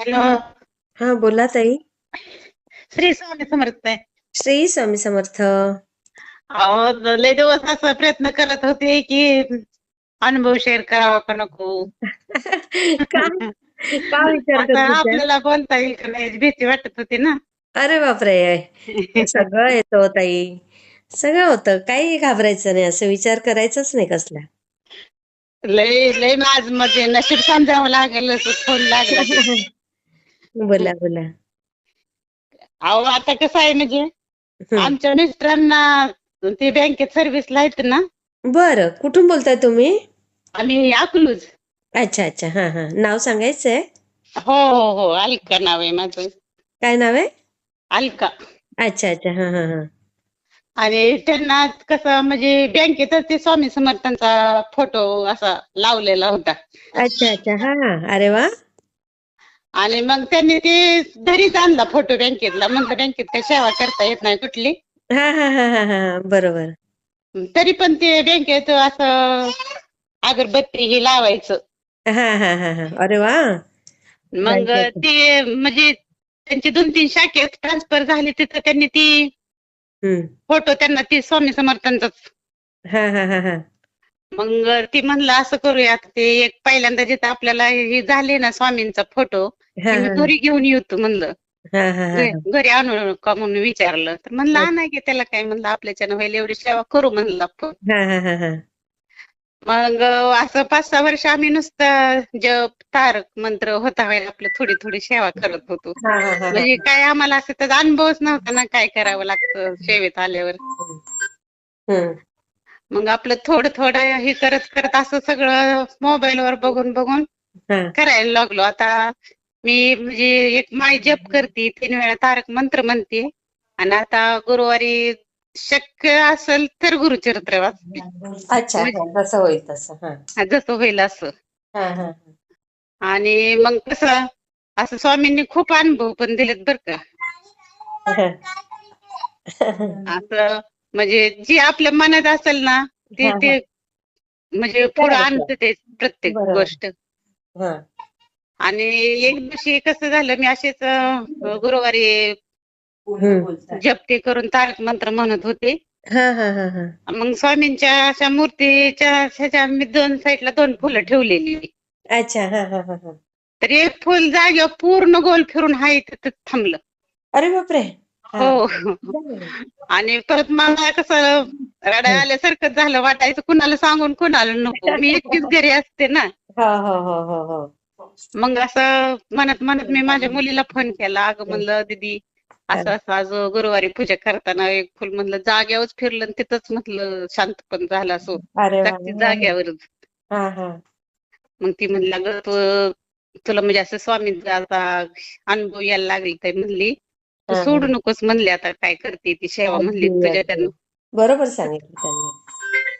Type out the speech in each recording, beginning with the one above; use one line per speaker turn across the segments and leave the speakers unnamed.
Hello
हा बोला ताई
श्री स्वामी समर्थ आहे
श्री स्वामी समर्थ
अहो लय दिवस असा प्रयत्न करत होते की अनुभव शेअर करावा का नको
विचार
आता
करत होत्या?
आपल्याला बोलता येईल का नाही याची भीती वाटत होती ना
अरे बापरे सगळं येतं ताई सगळं होतं काही घाबरायचं नाही असं विचार करायचाच नाही कसला
लय लय माझमध्ये नशीब समजावं लागेल असं फोन लागला की.
बोला बोला.
अहो आता कसं आहे म्हणजे. आमच्या मिस्टरांना ते बँकेत सर्व्हिसला आहेत ना.
बरं कुठून बोलताय तुम्ही?
आम्ही अकलूज.
अच्छा अच्छा. हा हा. नाव सांगायचंय?
हो हो हो. अलका नाव आहे माझं.
काय नाव आहे?
अलका.
अच्छा अच्छा. हा हा हा.
आणि त्यांना कसं म्हणजे बँकेतच ते स्वामी समर्थांचा फोटो असा लावलेला होता.
अच्छा अच्छा. हा. अरे वा.
आणि मग त्यांनी ते घरीच आणला फोटो बँकेतला. म्हणलं बँकेत काही सेवा करता येत नाही कुठली?
हा हा हा हा हा बरोबर.
तरी पण ते बँकेत असं अगरबत्ती हे लावायचं.
हा हा हा हा. अरे वा.
मग
बँकेत.
ते म्हणजे त्यांची दोन तीन शाखेत ट्रान्सफर झाली तिथं त्यांनी ती
हम्म.
फोटो त्यांना ती स्वामी समर्थांचाच.
हा हा हा हा.
मग ती म्हणलं असं करूयात ते एक पहिल्यांदा जिथं आपल्याला हे झाले ना स्वामींचा फोटो घरी घेऊन येतो म्हणलं. घरी आणू का म्हणून विचारलं. तर म्हणलं
हा.
आणा की त्याला काय म्हणलं आपल्याच्यानं होईल एवढी सेवा करू म्हणलं आपण. मग असं पाच सहा वर्ष आम्ही नुसतं जप तारक मंत्र होता वेळ आपलं थोडी थोडी सेवा करत होतो. म्हणजे काय आम्हाला असं त्याचा अनुभवच नव्हता ना काय करावं लागतं सेवेत आल्यावर. मग आपलं थोडं थोडं हे करत करत असं सगळं मोबाईलवर बघून बघून करायला लागलो. आता मी म्हणजे एक माय जप करते तीन वेळा तारक मंत्र म्हणते आणि आता गुरुवारी शक्य असेल तर गुरुचरित्र वाचते
अच्छा
म्हणजे-
जसं होईल तसं हा
जसं होईल असं
हा हा
आणि मग कसं असं स्वामींनी खूप अनुभव पण दिलेत बर का. असं म्हणजे जी आपल्या मनात असेल ना ते
हा.
ते म्हणजे पुढे. आणतं ते प्रत्येक
बरोबर.
गोष्ट
हा.
आणि एक दिवशी कसं झालं मी असेच गुरुवारी
हम्म.
जप ते करून तारक मंत्र म्हणत होते.
हा हा हा हा.
मग स्वामींच्या अशा मूर्तीच्या ह्याच्या मी दोन साईडला दोन फुलं ठेवलेली.
अच्छा हा हा हा हा.
तर एक फुल जागेवर पूर्ण गोल फिरून हाय तिथं थांबलं.
अरे बापरे! हा.
आणि परत मला कसं रडाय आल्यासारखं झालं वाटायचं कुणाला सांगून कुणाला नको. मी एकटीच घरी असते ना.
हो हो हो हो हो.
मग असं म्हणत म्हणत मी माझ्या मुलीला फोन केला. अगं म्हणलं दीदी असं असं आज गुरुवारी पूजा करताना एक फुल म्हणलं जाग्यावरच फिरलं आणि तिथंच म्हटलं शांत पण झालं असं. जाग्यावरच.
हा हा.
मग ती म्हणली अगं तू तुला म्हणजे असं स्वामींचा आता अनुभव यायला लागला काय म्हणली सोडू. नकोस म्हणली आता काय करते ती सेवा म्हणली तुझ्या. त्यानं.
बरोबर सांगितलं त्यांनी.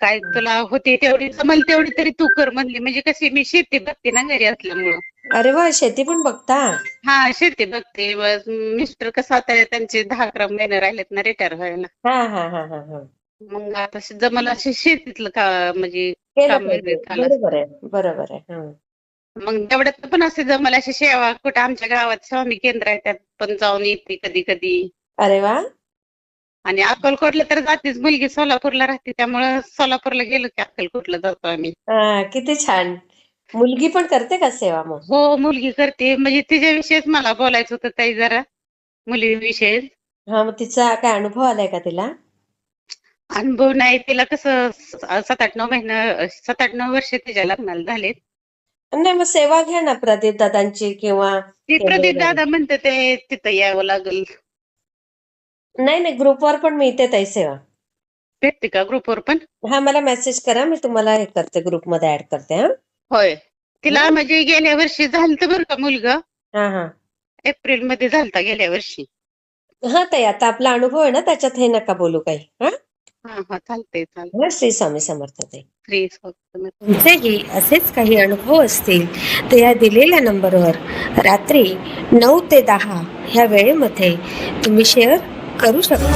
काय तुला होते तेवढी जमल तेवढी तरी तू कर म्हणली. म्हणजे कशी मी शेती बघते ना घरी असल्यामुळं.
अरे वा शेती पण बघता?
हा शेती बघते. मिस्टर कसं आता त्यांचे दहा अकरा महिने राहिलेत ना रिटायर व्हायला.
हा हा हा हा हा.
मग आता शे- जमल असे शेतीतलं का म्हणजे
केलं
काम
पाहिजे.
वगैरे झालं.
बरोबर आहे बरोबर आहे. हा.
मग तेवढ्यात पण असे जमल अशी सेवा कुठं आमच्या गावात स्वामी केंद्र आहे त्यात पण जाऊन येते कधी कधी
अरे वा.
आणि अक्कलकोटला तर जातेच मुलगी सोलापूरला राहते त्यामुळं सोलापूरला गेलो की अक्कलकोटला जातो आम्ही.
किती छान. मुलगी पण करते का सेवा मग?
हो मुलगी करते. म्हणजे तिच्याविषयीच मला बोलायचं होतं ताई जरा मुलीविषयी
हा मग तिचा काय अनुभव आलाय का तिला?
अनुभव नाही. तिला कसं सात आठ नऊ महिना सात आठ नऊ वर्ष तिच्या लग्नाला झालेत.
नाही मग सेवा घ्या ना प्रदीप दादांची किंवा
ती प्रदीप.
दादा
म्हणते ते तिथं यावं लागेल.
नाही नाही ग्रुपवर पण मिळते ताई सेवा.
भेटते का ग्रुपवर पण?
हा मला मेसेज करा मी तुम्हाला हे करते ग्रुपमध्ये ऍड करते हा.
होय. तिला म्हणजे गेल्या वर्षी झालं बरं का मुलगा?
हा हा.
एप्रिलमध्ये झालता गेल्या वर्षी.
हा ताई आता आपला अनुभव आहे ना त्याच्यात हे नका बोलू काही हा.
हा हा चालतंय चालतंय.
हा, श्री स्वामी समर्थ ताई.
फ्री स्वामी
तुमचेही असेच काही अनुभव असतील तर या दिलेल्या नंबरवर रात्री नऊ ते दहा ह्या वेळेमध्ये तुम्ही शेअर करू शकता.